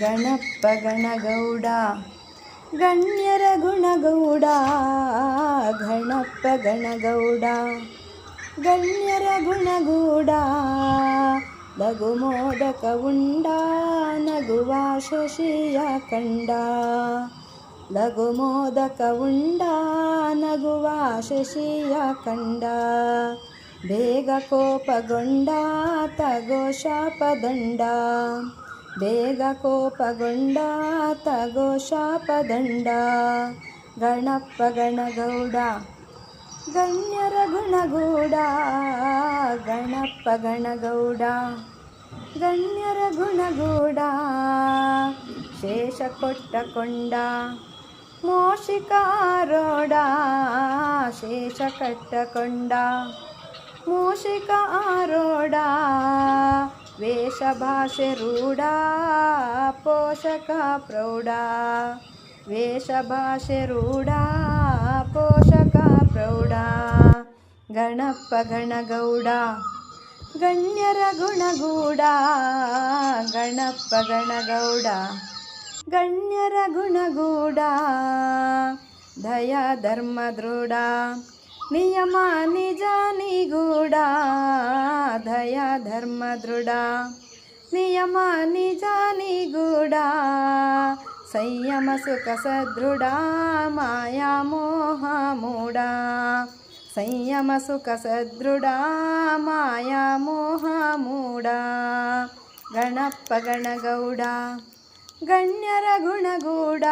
ಗಣಪ ಗಣಗೌಡ ಗಣ್ಯರ ಗುಣಗೌಡ ಗಣಪ ಗಣಗೌಡ ಗಣ್ಯರ ಗುಣಗೂಡ ಲಘು ಮೋದಕ ಉಂಡ ನಗುವ ಶಶಿಯ ಕಂಡ ಲಘು ಮೋದಕ ಉಂಡ ನಗುವ ಶಶಿಯ ಕಂಡ ಬೇಗ ಕೋಪಗೊಂಡ ತಗೋ ಶಾಪದಂಡ ಬೇಗ ಕೋಪಗೊಂಡ ತಗೋ ಶಾಪದಂಡ ಗಣಪ ಗಣಗೌಡ ಗಣ್ಯರ ಗುಣಗೂಡ ಗಣಪ ಗಣಗೌಡ ಗಣ್ಯರ ಗುಣಗೂಡ ಶೇಷ ಕೊಟ್ಟ ಕೊಂಡ ಮೋಷಿಕಾರೋಡ ಶೇಷ ಕಟ್ಟಕೊಂಡ ಮೂಷಿಕ ಆರೋಡ ವೇಷ ಭಾಷೆ ರೂಢ ಪೋಷಕ ಪ್ರೌಢ ವೇಷ ಭಾಷೆ ರೂಢ ಪೋಷಕ ಪ್ರೌಢ ಗಣಪ ಗಣಗೌಡ ಗಣ್ಯರ ಗುಣಗೂಡ ಗಣಪ ಗಣಗೌಡ ಗಣ್ಯರ ಗುಣಗೂಡ ದಯ ಧರ್ಮ ದೃಢ ನಿಯಮ ನಿಜ ನಿಗೂಢ ದಯ ಧರ್ಮ ದೃಢ ನಿಯಮ ನಿಜ ನಿಗೂಢ ಸಂಯಮ ಸುಖ ಸದೃಢ ಮಾಯಾ ಮೋಹ ಮೂಢ ಸಂಯಮ ಸುಖ ಸದೃಢ ಮಾಯಾ ಮೋಹ ಮೂಢ ಗಣಪ ಗಣಗೌಡ ಗಣ್ಯರ ಗುಣಗೂಡ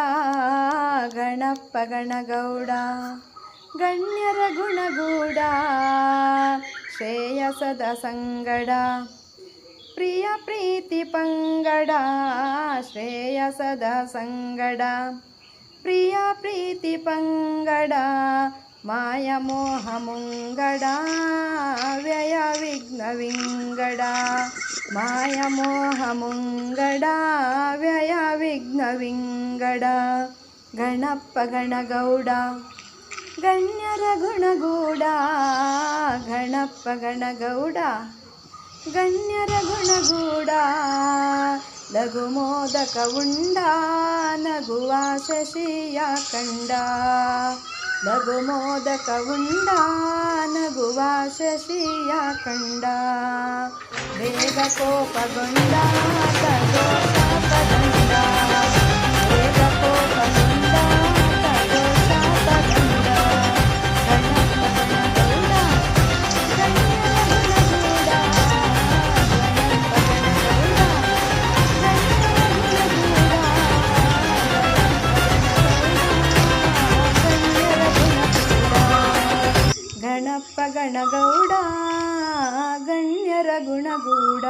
ಗಣಪ ಗಣಗೌಡ ಗಣ್ಯರ ಗುಣಗೂಡ ಶ್ರೇಯಸದ ಸಂಗಡ ಪ್ರಿಯ ಪ್ರೀತಿ ಪಂಗಡ ಶ್ರೇಯಸದ ಸಂಗಡ ಪ್ರಿಯ ಪ್ರೀತಿ ಪಂಗಡ ಮಾಯ ಮೋಹ ಮುಂಗಡ ವ್ಯಯ ವಿಘ್ನ ವಿಂಗಡ ಮಾಯ ಮೋಹ ಮುಂಗಡ ವ್ಯಯ ವಿಘ್ನ ವಿಂಗಡ ಗಣಪ ಗಣಗೌಡ ಗಣ್ಯರ ಗುಣಗೂಡ, ಗಣಪ್ಪ ಗಣಗೌಡ. ಗಣ್ಯರ ಗುಣಗೂಡ, ಲಘು ಮೋದಕ ಉಂಡ ನಗುವ ಶಶಿಯ ಕಂಡ. ಲಘು ಮೋದಕ ಉಂಡ ನಗುವ ಶಶಿಯ ಕಂಡ. ಬೇಗ ಕೋಪಗೊಂಡ ಗಣಗೌಡ ಗಣ್ಯರ ಗುಣಗೂಡ.